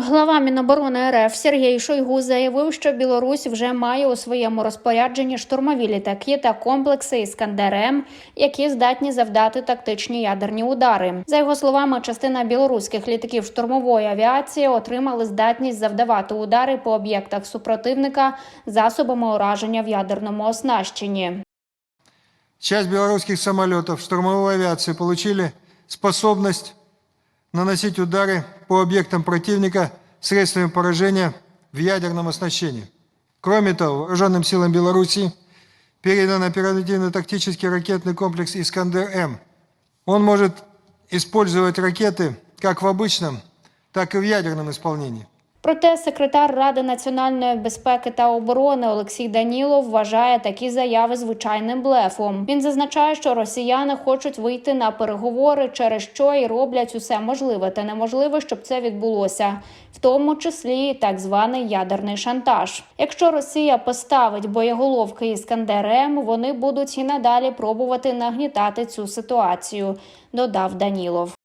Глава Міноборони РФ Сергій Шойгу заявив, що Білорусь вже має у своєму розпорядженні штурмові літаки та комплекси Іскандер М, які здатні завдати тактичні ядерні удари. За його словами, частина білоруських літаків штурмової авіації отримали здатність завдавати удари по об'єктах супротивника засобами ураження в ядерному оснащенні. Часть белорусских самолетов штурмовой авиации получили способность наносить удары по объектам противника средствами поражения в ядерном оснащении. Кроме того, вооруженным силам Беларуси передан оперативно-тактический ракетный комплекс «Искандер-М». Он может использовать ракеты как в обычном, так и в ядерном исполнении. Проте секретар Ради національної безпеки та оборони Олексій Данілов вважає такі заяви звичайним блефом. Він зазначає, що росіяни хочуть вийти на переговори, через що і роблять усе можливе та неможливе, щоб це відбулося, в тому числі так званий ядерний шантаж. Якщо Росія поставить боєголовки іскандер М, вони будуть і надалі пробувати нагнітати цю ситуацію, додав Данілов.